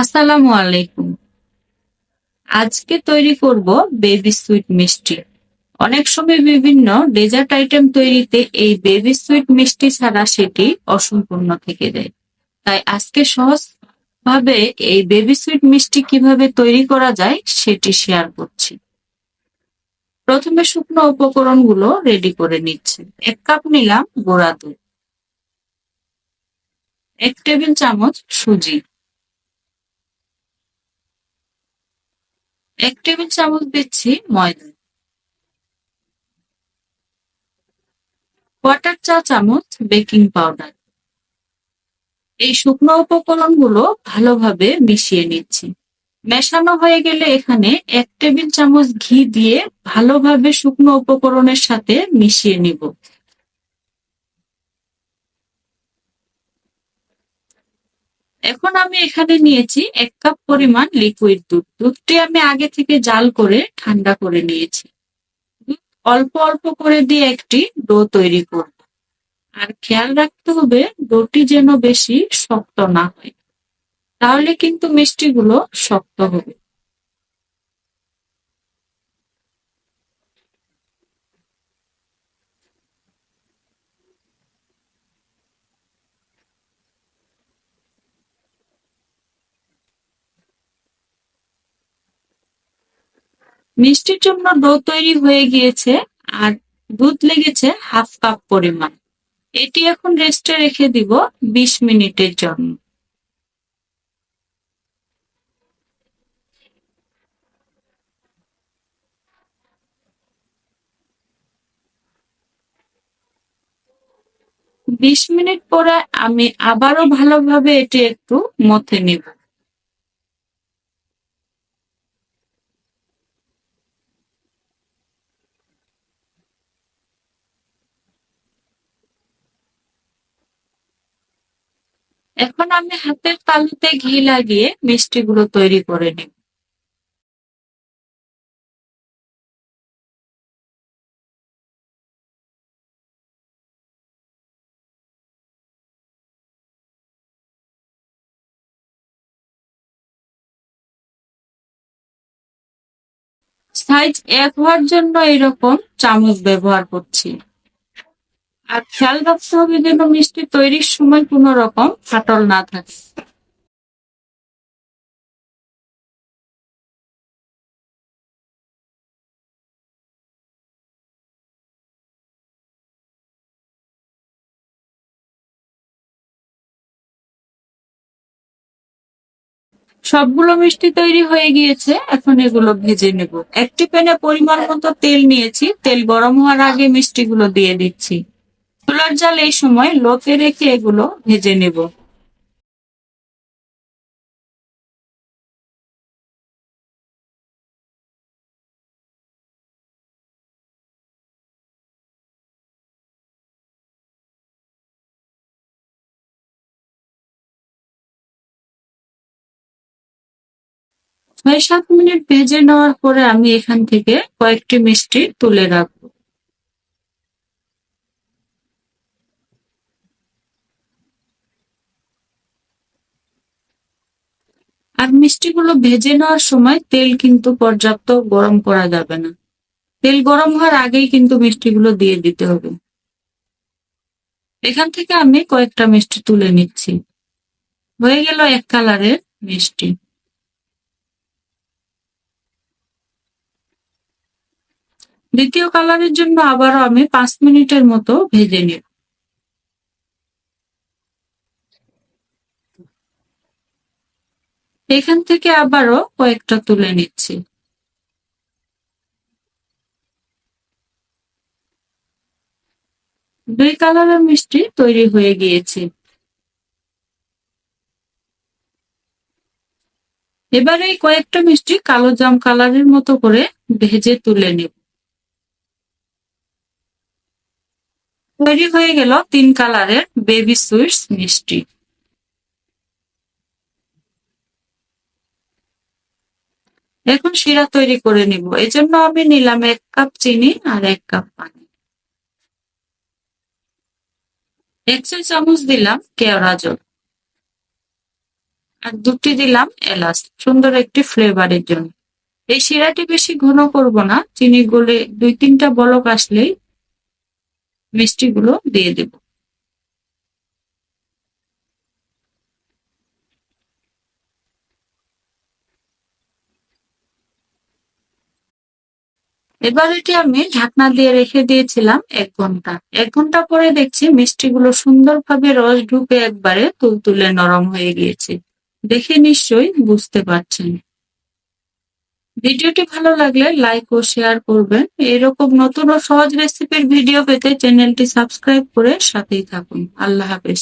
আসসালামু আলাইকুম। আজকে তৈরি করব বেবি সুইট মিষ্টি। অনেক সময় বিভিন্ন ডেজার্ট আইটেম তৈরিতে এই বেবি সুইট মিষ্টি ছাড়া সেটি অসম্পূর্ণ থেকে যায়। তাই আজকে সহজ ভাবে এই বেবি সুইট মিষ্টি কীভাবে তৈরি করা যায় সেটি শেয়ার করছি। প্রথমে শুকনো উপকরণগুলো রেডি করে নিচ্ছি। এক কাপ নিলাম গোড়া দুধ। এক টেবিল চামচ সুজি। এক টেবিল চামচ দিচ্ছি ময়দা। কোয়ার্টার চা চামচ বেকিং পাউডার। এই শুকনো উপকরণগুলো ভালোভাবে মিশিয়ে নিচ্ছি। মেশানো হয়ে গেলে এখানে এক টেবিল চামচ ঘি দিয়ে ভালোভাবে শুকনো উপকরণের সাথে মিশিয়ে নিব। এখন আমি এখানে নিয়েছি এক কাপ পরিমাণ লিকুইড দুধ। দুধটি আমি আগে থেকে জাল করে ঠান্ডা করে নিয়েছি। অল্প অল্প করে দিয়ে একটি ডো তৈরি করব। আর খেয়াল রাখতে হবে ডোটি যেন বেশি শক্ত না হয়। তাহলে কিন্তু মিষ্টিগুলো শক্ত হবে। মিষ্টির জন্য ডো তৈরি হয়ে গিয়েছে আর দুধ লেগেছে হাফ কাপ পরিমাণ। এটি এখন রেস্টে রেখে দিব বিশ মিনিটের জন্য। বিশ মিনিট পরে আমি আবারও ভালোভাবে এটি একটু মথে নিব। এখন আমি হাতের তালুতে ঘি লাগিয়ে মিষ্টিগুলো তৈরি করে নিব। সাইজ এক হওয়ার জন্য এরকম চামচ ব্যবহার করছি। আর খেয়াল রাখতে হবে যেন মিষ্টি তৈরির সময় কোনো রকম ফাটল না থাকে। সবগুলো মিষ্টি তৈরি হয়ে গিয়েছে, এখন এগুলো ভেজে নেব। একটি প্যানে পরিমাণ মতো তেল নিয়েছি, তেল গরম হওয়ার আগে মিষ্টিগুলো দিয়ে দিচ্ছি। চুলার জাল এই সময় লোতে রেখে এগুলো ভেজে নেব। ছয় সাত মিনিট ভেজে নেওয়ার পরে আমি এখান থেকে কয়েকটি মিষ্টি তুলে রাখব। আর মিষ্টিগুলো ভেজে নেওয়ার সময় তেল কিন্তু পর্যাপ্ত গরম করা যাবে না। তেল গরম হওয়ার আগেই কিন্তু মিষ্টিগুলো দিয়ে দিতে হবে। এখান থেকে আমি কয়েকটা মিষ্টি তুলে নিচ্ছি। হয়ে গেল এক কালারের মিষ্টি। দ্বিতীয় কালারের জন্য আবারও আমি পাঁচ মিনিটের মতো ভেজে নেব। এখান থেকে আবারও কয়েকটা তুলে নিচ্ছি। দুই কালারের মিষ্টি তৈরি হয়ে গিয়েছে। এবার এই কয়েকটা মিষ্টি কালো জাম কালারের মতো করে ভেজে তুলে নেব। তৈরি হয়ে গেল তিন কালারের বেবি সুইটস মিষ্টি। এখন শিরা তৈরি করে নিব। এই জন্য আমি নিলাম এক কাপ চিনি আর এক কাপ পানি। এক চা চামচ দিলাম কেওড়া জল। আর দুটি দিলাম এলাচ। সুন্দর একটি ফ্লেভারের জন্য। এই শিরাটি বেশি ঘন করব না। চিনি গলে দুই তিনটা বলক আসলেই মিষ্টিগুলো দিয়ে দেব। এবার এটি আমি ঢাকনা দিয়ে রেখে দিয়েছিলাম এক ঘণ্টা। এক ঘণ্টা পরে দেখছি মিষ্টিগুলো সুন্দরভাবে রস ঢুকে একবারে তুলতুলে নরম হয়ে গিয়েছে। দেখে নিশ্চয়ই বুঝতে পারছেন। ভিডিওটি ভালো লাগলে লাইক ও শেয়ার করবেন। এরকম নতুন ও সহজ রেসিপির ভিডিও পেতে চ্যানেলটি সাবস্ক্রাইব করে সাথেই থাকুন। আল্লাহ হাফেজ।